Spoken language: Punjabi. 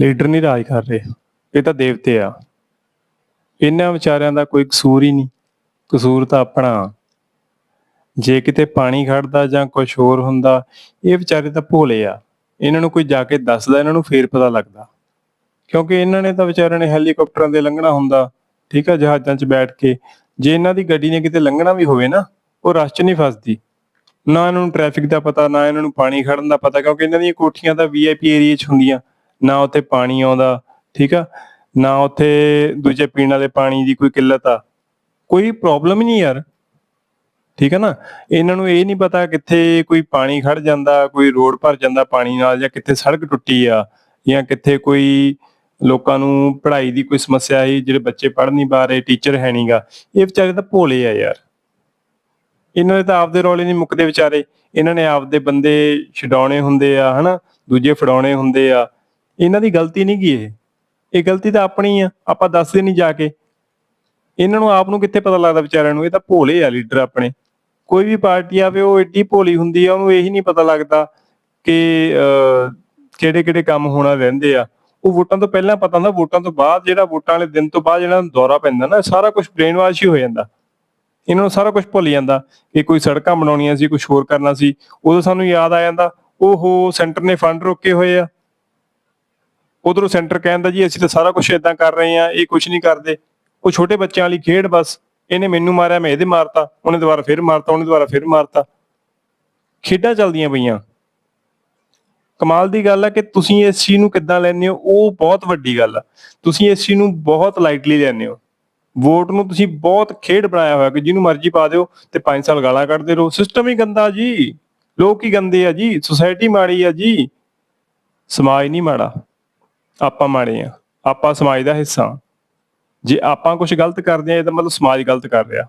ਲੀਡਰ ਨਹੀਂ ਰਾਜ ਕਰ ਰਹੇ। ਇਹ ਤਾਂ ਦੇਵਤੇ ਆ। ਇਹਨਾਂ ਵਿਚਾਰਿਆਂ ਦਾ ਕੋਈ ਕਸੂਰ ਹੀ ਨਹੀਂ। ਕਸੂਰ ਤਾਂ ਆਪਣਾ। ਜੇ ਕਿਤੇ ਪਾਣੀ ਖੜਦਾ ਜਾਂ ਕੁਝ ਹੋਰ ਹੁੰਦਾ, ਇਹ ਵਿਚਾਰੇ ਤਾਂ ਭੋਲੇ ਆ। ਇਹਨਾਂ ਨੂੰ ਕੋਈ ਜਾ ਕੇ ਦੱਸਦਾ, ਇਹਨਾਂ ਨੂੰ ਫੇਰ ਪਤਾ ਲੱਗਦਾ। ਕਿਉਂਕਿ ਇਹਨਾਂ ਨੇ ਤਾਂ ਵਿਚਾਰਿਆਂ ਨੇ ਹੈਲੀਕਾਪਟਰਾਂ ਦੇ ਲੰਘਣਾ ਹੁੰਦਾ। ਠੀਕ ਆ, ਜਹਾਜ਼ਾਂ 'ਚ ਬੈਠ ਕੇ। ਜੇ ਇਹਨਾਂ ਦੀ ਗੱਡੀ ਨੇ ਕਿਤੇ ਲੰਘਣਾ ਵੀ ਹੋਵੇ ਨਾ, ਉਹ ਰਸ਼ 'ਚ ਨਹੀਂ ਫਸਦੀ। ਨਾ ਇਹਨਾਂ ਨੂੰ ਟ੍ਰੈਫਿਕ ਦਾ ਪਤਾ, ਨਾ ਇਹਨਾਂ ਨੂੰ ਪਾਣੀ ਖੜਨ ਦਾ ਪਤਾ, ਕਿਉਂਕਿ ਇਹਨਾਂ ਦੀਆਂ ਕੋਠੀਆਂ ਤਾਂ ਵੀਆਈਪੀ ਏਰੀਆ 'ਚ ਹੁੰਦੀਆਂ। ਨਾ ਉੱਥੇ ਪਾਣੀ ਆਉਂਦਾ, ਠੀਕ ਆ? ਨਾ ਉੱਥੇ ਦੂਜੇ ਪੀਣ ਵਾਲੇ ਪਾਣੀ ਦੀ ਕੋਈ ਕਿੱਲਤ ਆ। ਕੋਈ ਪ੍ਰੋਬਲਮ ਨਹੀਂ ਯਾਰ, ਠੀਕ ਹੈ ਨਾ? ਇਹਨਾਂ ਨੂੰ ਇਹ ਨਹੀਂ ਪਤਾ ਕਿੱਥੇ ਕੋਈ ਪਾਣੀ ਖੜ ਜਾਂਦਾ, ਕੋਈ ਰੋਡ ਭਰ ਜਾਂਦਾ ਪਾਣੀ ਨਾਲ ਜਾਂ ਕਿੱਥੇ ਸੜਕ ਟੁੱਟੀ ਆ ਜਾਂ ਕਿੱਥੇ ਕੋਈ ਲੋਕਾਂ ਨੂੰ ਪੜ੍ਹਾਈ ਦੀ ਕੋਈ ਸਮੱਸਿਆ ਹੈ ਜਿਹੜੇ ਬੱਚੇ ਪੜ੍ਹ ਨਹੀਂ ਪਾ ਰਹੇ ਟੀਚਰ ਹੈ ਨਹੀਂਗਾ ਇਹ ਵਿਚਾਰੇ ਤਾਂ ਭੋਲੇ ਆ ਯਾਰ। ਇਹਨਾਂ ਦੇ ਤਾਂ ਆਪਦੇ ਰੌਲੇ ਨਹੀਂ ਮੁੱਕਦੇ ਵਿਚਾਰੇ। ਇਹਨਾਂ ਨੇ ਆਪਦੇ ਬੰਦੇ ਛਡਾਉਣੇ ਹੁੰਦੇ ਆ, ਹਨਾ? ਦੂਜੇ ਫੜਾਉਣੇ ਹੁੰਦੇ ਆ। ਇਹਨਾਂ ਦੀ ਗਲਤੀ ਨਹੀਂ ਕੀ ਇਹ। ਇਹ ਗਲਤੀ ਤਾਂ ਆਪਣੀ ਆ, ਆਪਾਂ ਦੱਸਦੇ ਨਹੀਂ ਜਾ ਕੇ। ਇਹਨਾਂ ਨੂੰ ਆਪ ਨੂੰ ਕਿੱਥੇ ਪਤਾ ਲੱਗਦਾ ਵਿਚਾਰਿਆਂ ਨੂੰ? ਇਹ ਤਾਂ ਭੋਲੇ ਆ ਲੀਡਰ ਆਪਣੇ। ਕੋਈ ਵੀ ਪਾਰਟੀ ਆਵੇ, ਉਹ ਏਡੀ ਭੋਲੀ ਹੁੰਦੀ ਆ, ਉਹਨੂੰ ਇਹੀ ਨਹੀਂ ਪਤਾ ਲੱਗਦਾ ਕਿ ਕਿਹੜੇ ਕਿਹੜੇ ਕੰਮ ਹੋਣਾ ਰਹਿੰਦੇ ਆ। ਉਹ ਵੋਟਾਂ ਤੋਂ ਪਹਿਲਾਂ ਪਤਾ ਹੁੰਦਾ, ਵੋਟਾਂ ਤੋਂ ਬਾਅਦ ਜਿਹੜਾ ਵੋਟਾਂ ਵਾਲੇ ਦਿਨ ਤੋਂ ਬਾਅਦ ਜਿਹੜਾ ਦੌਰਾ ਪੈਂਦਾ ਨਾ, ਸਾਰਾ ਕੁਝ ਬ੍ਰੇਨ ਵਾਸ਼ ਹੀ ਹੋ ਜਾਂਦਾ। ਇਹਨਾਂ ਨੂੰ ਸਾਰਾ ਕੁਝ ਭੁੱਲ ਜਾਂਦਾ। ਕਿ ਕੋਈ ਸੜਕਾਂ ਬਣਾਉਣੀਆਂ ਸੀ ਕੁਝ ਹੋਰ ਕਰਨਾ ਸੀ, ਉਦੋਂ ਸਾਨੂੰ ਯਾਦ ਆ ਜਾਂਦਾ, ਓਹੋ, ਸੈਂਟਰ ਨੇ ਫੰਡ ਰੋਕੇ ਹੋਏ ਆ। ਉਧਰੋਂ ਸੈਂਟਰ ਕਹਿੰਦਾ ਜੀ, ਅਸੀਂ ਤਾਂ ਸਾਰਾ ਕੁਝ ਇਦਾਂ ਕਰ ਰਹੇ ਆ ਇਹ ਕੁਝ ਨਹੀਂ ਕਰਦੇ। ਉਹ ਛੋਟੇ ਬੱਚਿਆਂ ਵਾਲੀ ਖੇਡ ਬਸ, ਇਹਨੇ ਮੈਨੂੰ ਮਾਰਿਆ, ਮੈਂ ਇਹਦੇ ਮਾਰਤਾ, ਉਹਨੇ ਦੁਬਾਰਾ ਫਿਰ ਮਾਰਤਾ, ਉਹਨੇ ਦੁਬਾਰਾ ਫਿਰ ਮਾਰਤਾ। ਖੇਡਾਂ ਚੱਲਦੀਆਂ ਪਈਆਂ। ਕਮਾਲ ਦੀ ਗੱਲ ਆ ਕਿ ਤੁਸੀਂ ਇਸ ਚੀਜ਼ ਨੂੰ ਕਿੱਦਾਂ ਲੈਂਦੇ ਹੋ, ਉਹ ਬਹੁਤ ਵੱਡੀ ਗੱਲ ਆ। ਤੁਸੀਂ ਇਸ ਚੀਜ਼ ਨੂੰ ਬਹੁਤ ਲਾਈਟਲੀ ਲੈਂਦੇ ਹੋ। ਵੋਟ ਨੂੰ ਤੁਸੀਂ ਬਹੁਤ ਖੇਡ ਬਣਾਇਆ ਹੋਇਆ ਕਿ ਜਿਹਨੂੰ ਮਰਜ਼ੀ ਪਾ ਦਿਓ ਤੇ 5 ਸਾਲ ਗਾਲਾਂ ਕੱਢਦੇ ਰਹੋ। ਸਿਸਟਮ ਹੀ ਗੰਦਾ ਜੀ। ਲੋਕ ਹੀ ਗੰਦੇ ਆ ਜੀ। ਸੁਸਾਇਟੀ ਮਾੜੀ ਆ ਜੀ। ਸਮਾਜ ਨਹੀਂ ਮਾੜਾ। ਆਪਾਂ ਮਾੜੇ ਆ, ਆਪਾਂ ਸਮਾਜ ਦਾ ਹਿੱਸਾ ਹਾਂ। ਜੇ ਆਪਾਂ ਕੁਝ ਗਲਤ ਕਰਦੇ ਆ ਇਹਦਾ ਮਤਲਬ ਸਮਾਜ ਗਲਤ ਕਰ ਰਿਹਾ